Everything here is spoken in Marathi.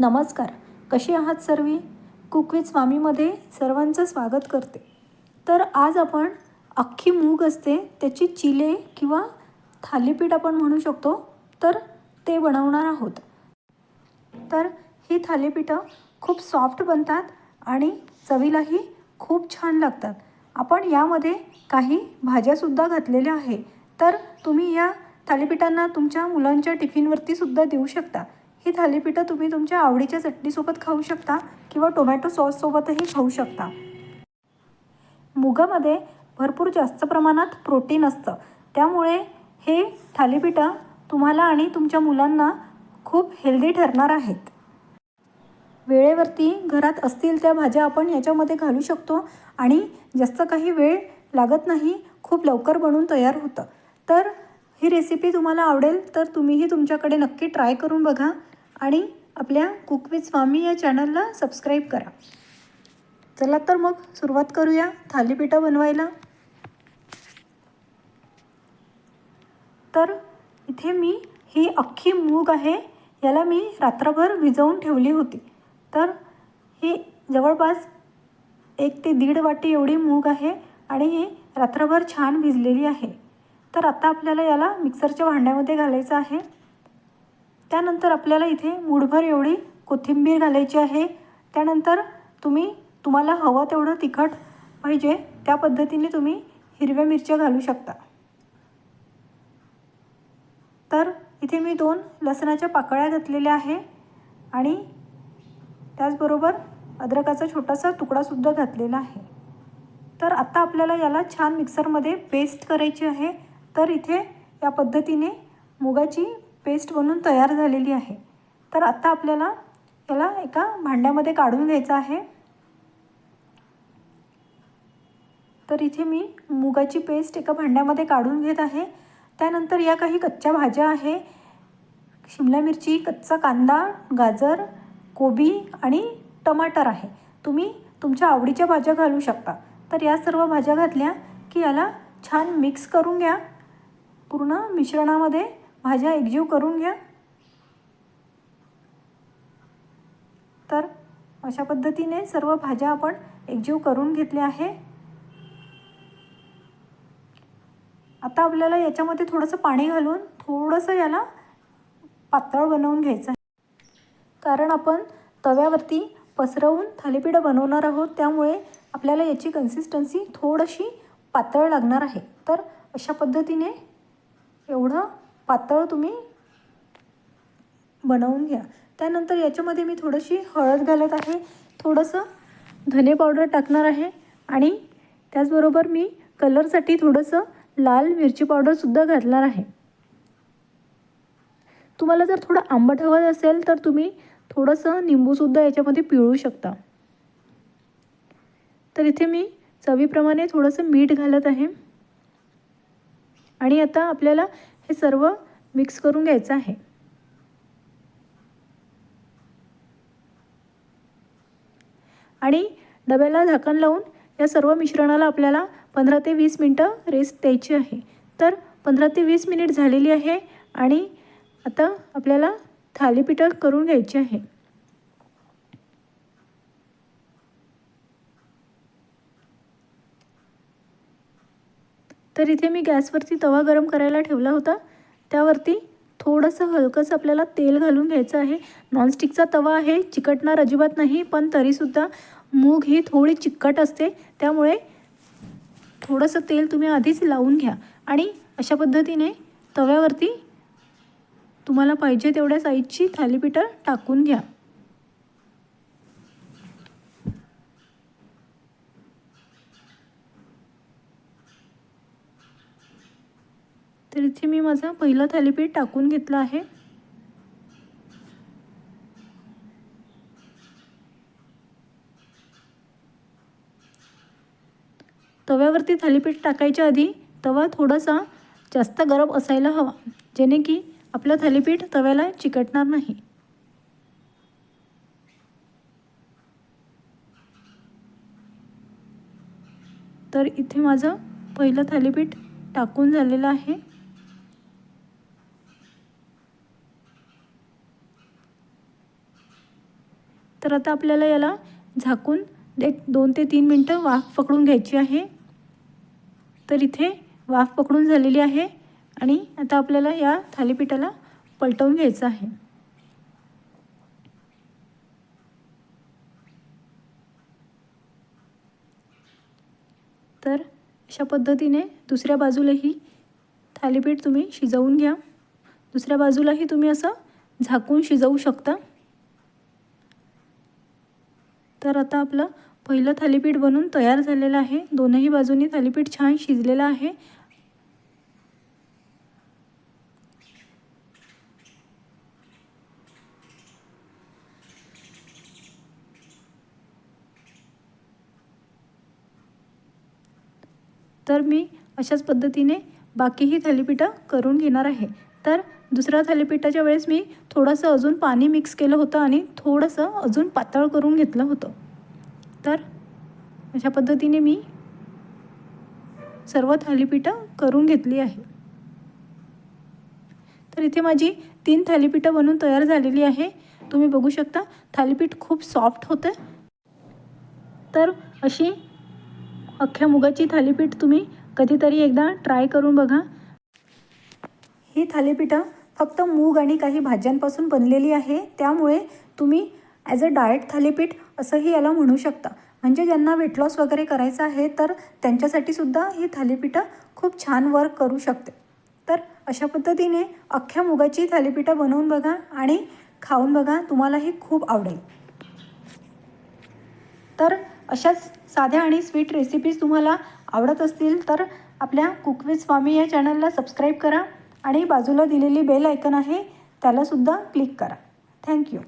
नमस्कार कशी आहात सर्वी? कुक स्वामीमध्ये सर्वांचं स्वागत करते. तर आज आपण अख्खी मूग असते त्याची चिले किंवा थालीपीठ आपण म्हणू शकतो तर ते बनवणार आहोत. तर ही थालीपीठं खूप सॉफ्ट बनतात आणि चवीलाही खूप छान लागतात. आपण यामध्ये काही भाज्यासुद्धा घातलेल्या आहे तर तुम्ही या थालीपीठांना तुमच्या मुलांच्या टिफिनवरतीसुद्धा देऊ शकता. ही थालीपीठं तुम्ही तुमच्या आवडीच्या चटणीसोबत खाऊ शकता किंवा टोमॅटो सॉससोबतही खाऊ शकता. मुगामध्ये भरपूर जास्त प्रमाणात प्रोटीन असतं. त्यामुळे हे थालीपीठं तुम्हाला आणि तुमच्या मुलांना खूप हेल्दी ठरणार आहेत. वेळेवरती घरात असतील त्या भाज्या आपण याच्यामध्ये घालू शकतो आणि जास्त काही वेळ लागत नाही खूप लवकर बनून तयार होतं. तर ही रेसिपी तुम्हाला आवडेल तर तुम्हीही तुमच्याकडे नक्की ट्राय करून बघा. आणि आपल्या कुक विथ स्वामी या चॅनलला सबस्क्राईब करा. चला तर मग सुरुवात करूया थालीपीठं बनवायला. तर इथे मी ही अख्खी मूग आहे याला मी रात्रभर भिजवून ठेवली होती. तर ही जवळपास एक ते दीड वाटी एवढी मूग आहे आणि ही रात्रभर छान भिजलेली आहे. तर आता आपल्याला याला मिक्सरच्या भांड्यामध्ये घालायचं आहे. त्यानंतर आपल्याला इथे मुठभर एवढी कोथिंबीर घालायची आहे. त्यानंतर तुम्ही तुम्हाला हवं तेवढं तिखट पाहिजे त्या पद्धतीने तुम्ही हिरव्या मिरच्या घालू शकता. तर इथे मी दोन लसणाच्या पाकळ्या घातलेल्या आहे आणि त्याचबरोबर अद्रकाचा छोटासा तुकडासुद्धा घातलेला आहे. तर आत्ता आपल्याला याला छान मिक्सरमध्ये पेस्ट करायची आहे. तर इथे या पद्धतीने मुगाची पेस्ट बनून तयार झालेली आहे. तर आत्ता आपल्याला याला एका भांड्यामध्ये काढून घ्यायचं आहे. तर इथे मी मुगाची पेस्ट एका भांड्यामध्ये काढून घेत आहे. त्यानंतर या काही कच्च्या भाज्या आहे. शिमला मिरची कच्चा कांदा गाजर कोबी आणि टमाटर आहे. तुम्ही तुमच्या आवडीच्या भाज्या घालू शकता. तर या सर्व भाज्या घातल्या की याला छान मिक्स करून घ्या. पूर्ण मिश्रणामध्ये भाज्या एकजीव करून घ्या. तर अशा पद्धतीने सर्व भाज्या आपण एकजीव करून घेतल्या आहे. आता आपल्याला याच्यामध्ये थोडंसं पाणी घालून थोडंसं याला पातळ बनवून घ्यायचं आहे. कारण आपण तव्यावरती पसरवून थालीपीठं बनवणार आहोत त्यामुळे आपल्याला याची कन्सिस्टन्सी थोडीशी पातळ लागणार आहे. तर अशा पद्धतीने एवढं पातळ तुम्ही बनवून घ्या. त्यानंतर याच्यामध्ये मी थोडीशी हळद घालत आहे. थोडंसं धने पावडर टाकणार आहे. आणि त्याचबरोबर मी कलरसाठी थोडंसं लाल मिरची पावडरसुद्धा घालणार आहे. तुम्हाला जर थोडं आंबट हवं असेल तर तुम्ही थोडंसं निंबूसुद्धा याच्यामध्ये पिळू शकता. तर इथे मी चवीप्रमाणे थोडंसं मीठ घालत आहे. आणि आता आपल्याला हे सर्व मिक्स करून घ्यायचं आहे. आणि डब्याला झाकण लावून या सर्व मिश्रणाला आपल्याला पंधरा ते वीस मिनटं रेस्ट द्यायची आहे. तर पंधरा ते वीस मिनिट झालेली आहे आणि आता आपल्याला थालीपीठं करून घ्यायची आहे. तर इथे मी गॅसवरती तवा गरम करायला ठेवला होता. त्यावरती थोडंसं हलकंसं आपल्याला तेल घालून घ्यायचं आहे. नॉनस्टिकचा तवा आहे चिकटणार अजिबात नाही पण तरीसुद्धा मूग ही थोडी चिकट असते. त्यामुळे थोडंसं तेल तुम्ही आधीच लावून घ्या. आणि अशा पद्धतीने तव्यावरती तुम्हाला पाहिजे तेवढ्या साईजची थालीपीठं टाकून घ्या. तर इथे मी माझा पहिला थालीपीठ टाकून घेतलं आहे. तव्यावरती थालीपीठ टाकायच्या आधी तवा थोडासा जास्त गरम असायला हवा जेणे की आपलं थालीपीठ तव्याला चिकटणार नाही. तर इथे माझं पहिलं थालीपीठ टाकून झालेलं आहे. तर आता आपल्याला याला झाकून एक दोन ते तीन मिनटं वाफ पकडून घ्यायची आहे. तर इथे वाफ पकडून झालेली आहे आणि आता आपल्याला या थालीपीठाला पलटवून घ्यायचं आहे. तर अशा पद्धतीने दुसऱ्या बाजूलाही थालीपीठ तुम्ही शिजवून घ्या. दुसऱ्या बाजूलाही तुम्ही असं झाकून शिजवू शकता. तर आता आपलं पहिलं थालीपीठ बनून तयार झालेलं आहे. दोनही बाजूनी थालीपीठ छान शिजलेलं आहे. तर मी अशाच पद्धतीने बाकीही थालीपीठं करून घेणार आहे. तर दुसऱ्या थालीपीठाच्या वेळेस मी थोडंसं अजून पाणी मिक्स केलं होतं आणि थोडंसं अजून पातळ करून घेतलं होतं. तर अशा पद्धतीने मी सर्व थालीपीठं करून घेतली आहे. तर इथे माझी तीन थालीपीठं बनून तयार झालेली आहे. तुम्ही बघू शकता थालीपीठ खूप सॉफ्ट होतं. तर अशी अख्ख्या मुगाची थालीपीठ तुम्ही कधीतरी एकदा ट्राय करून बघा. ही थालीपीठं फक्त मूग आणि काही भाज्यांपासून बनलेली आहे त्यामुळे तुम्ही ॲज अ डाएट थालीपीठ असंही याला म्हणू शकता. म्हणजे ज्यांना वेट लॉस वगैरे करायचं आहे तर त्यांच्यासाठी सुद्धा ही थालीपीठं खूप छान वर्क करू शकते. तर अशा पद्धतीने अख्ख्या मुगाची थालीपीठं बनवून बघा आणि खाऊन बघा तुम्हालाही खूप आवडेल. तर अशाच साध्या आणि स्वीट रेसिपीज तुम्हाला आवडत असतील तर आपल्या कुक स्वामी या चॅनलला सबस्क्राईब करा. आणि बाजूला दिलेली बेल आयकन आहे त्यालासुद्धा क्लिक करा. थँक्यू